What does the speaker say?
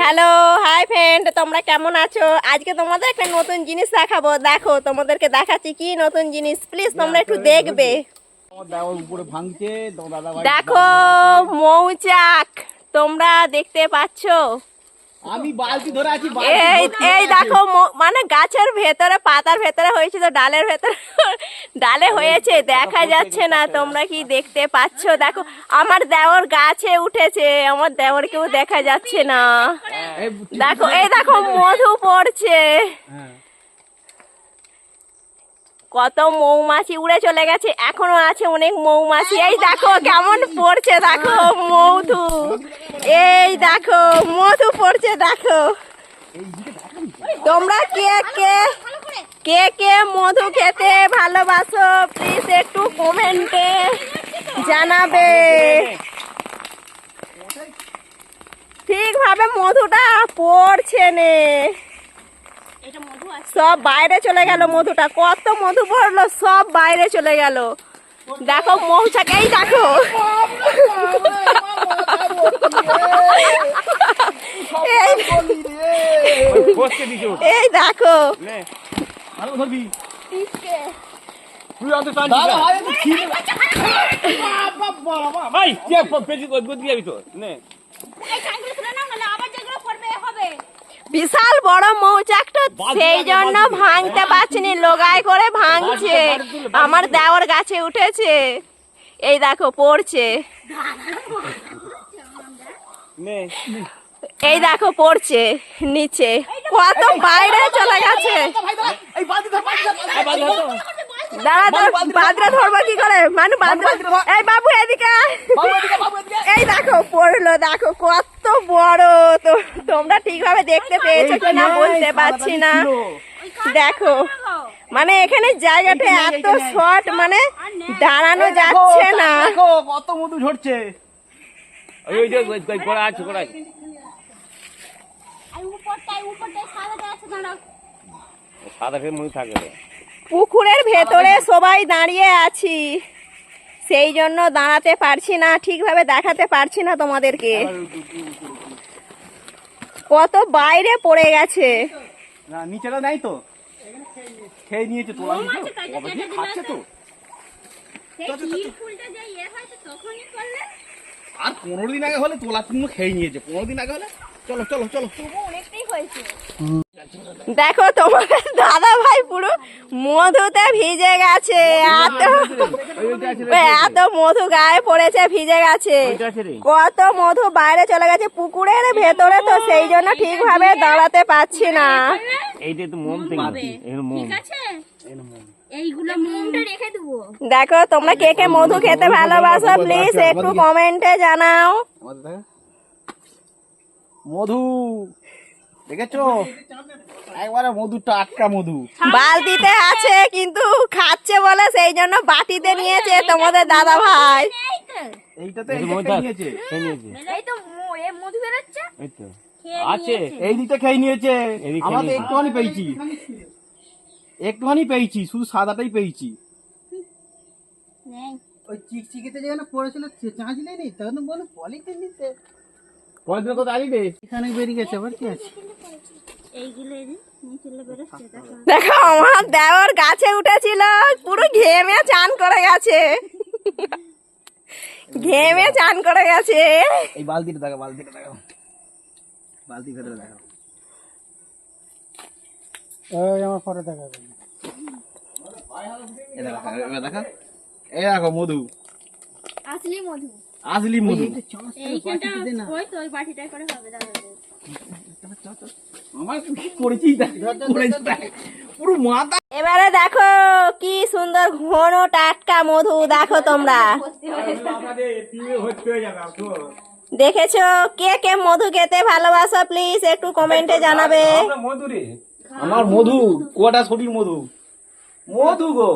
Hello hi friend তোমরা কেমন আছো? আজকে তোমাদের একটা নতুন জিনিস দেখাবো। দেখো তোমাদেরকে দেখাচ্ছি কি নতুন জিনিস। প্লিজ তোমরা একটু দেখবে। দেখো মৌচাক তোমরা দেখতে পাচ্ছো? আমি বালতি ধরে আছি এই এই দেখো মানে গাছের ভেতরে পাতার ভেতরে হয়েছিল ডালের ভেতরে। ডালে হয়েছে দেখা যাচ্ছে না তোমরা কি দেখতে পাচ্ছো? দেখো আমার দেওর গাছে উঠেছে আমার দেওরকেও দেখা যাচ্ছে না। দেখো এই দেখো মধু পড়ছে। হ্যাঁ। কত মৌমাছি উড়ে চলে গেছে এখনও আছে অনেক মৌমাছি। এই দেখো কেমন পড়ছে দেখো মধু। এই দেখো মধু পড়ছে দেখো। তোমরা কে কে কে কে মধু খেতে ভালোবাসো প্লিজ একটু কমেন্টে জানাবে। ঠিকভাবে মধুটা পড়ছে নে। সব বাইরে চলে গেল মধুটা কত মধু পড়ল সব বাইরে চলে গেল। দেখো মৌচাক এই দেখো এই দেখো। তুই ভাই পেজি গদি যাবি তো নে বিশাল বড় মৌচাকটা সেই জন্য ভাঙতে পারছিনি লোগায় করে ভাঙছে আমার দেওয়ার গাছে উঠেছে এই দেখো পড়ছে এই দেখো পড়ছে নিচে কত বাইরে চলে গেছে দাঁড়া দাঁড়া বাদরা ধরবো কি করে? মানে বাদরা এই বাবু এদিকে এই দেখো পড়ল দেখো কত বড়। তো তোমরা ঠিকভাবে দেখতে পেয়েছ কিনা বলতে পারছি না। দেখো মানে এখানে জায়গাটা এত শর্ট মানে দাঁড়ানো যাচ্ছে না। কত মধু ঝরছে। ওই যে গোড়া আছে আছে। সাদা ফের মধু থাকে। পুকুরের ভেতরে সবাই দাঁড়িয়ে আছি। সেই জন্য দাঁড়াতে পারছি না ঠিকভাবে দেখাতে পারছি না তোমাদেরকে। কত বাইরে পড়ে গেছে। না নিচেটা নাই তো। খেয়ে নিয়েছে তোলা নিয়েছে কবে দিয়ে খাচ্ছে তো? আর পনেরো দিন আগে হলে তোলা তুমি খেয়ে নিয়েছে পনেরো দিন আগে হলে? চলো চলো চলো। দেখো তোমার দাদা ভাই পুরো মধুতে ভিজে গেছে এত এত মধু গায়ে পড়েছে ভিজে গেছে। কত মধু বাইরে চলে গেছে পুকুরের ভেতরে তো সেই জন্য ঠিকভাবে দাঁড়াতে পারছি না। এইটা তো মোম থেকে এর মোম। এইগুলো মোমটা রেখে দেবো। দেখো তোমরা কে কে মধু খেতে ভালোবাসো প্লিজ একটু কমেন্টে জানাও। মধু। দেখেছ? একবারে মধু টাটকা মধু। বালতিতে আছে কিন্তু খাচ্ছে বলে সেই জন্য বাটিতে নিয়েছে তোমাদের দাদা ভাই। এইটা তো নিয়েছে। এই তো মো- মধু বেরোচ্ছে? খেয়ে আছে। এই দিকটা খেয়ে নিয়েছে। আমরা তো একটুখানি পেয়েছি। একটুখানি পেয়েছি শুধু সাদাটাই পেয়েছি। ওই চিকচিকিতে যেখানে পড়েছিল চাঁচলে নি তখন বলে পলিতে নিতে পরের দিন কত আসবে এখানে বেরিয়ে গেছে আবার কি আছে এইগুলো এই যে নিচে বেরোচ্ছে দেখো দেখো আমার দেওয়ার গাছে উঠেছিল পুরো ঘেমে চান করে গেছে। ঘেমে চান করে গেছে। এই বালতিটা দেখো বালতিটা দেখো বালতি ভেতরে দেখো ওই আমার পরে দেখা মধু। আসলি মধু। আসলি মধু। এইখানটা ওই তো ওই বাটিটাই করে হবে দাদা। আমার কি করেছি দেখ করেছি দেখ। পুরো মাথা এবারে দেখো কি সুন্দর ঘন টাটকা মধু দেখো তোমরা। দেখেছ? কে কে মধু খেতে ভালোবাসো প্লিজ একটু কমেন্টে জানাবে। আমার মধু কুয়াটা শরীর মধু। মধু গো।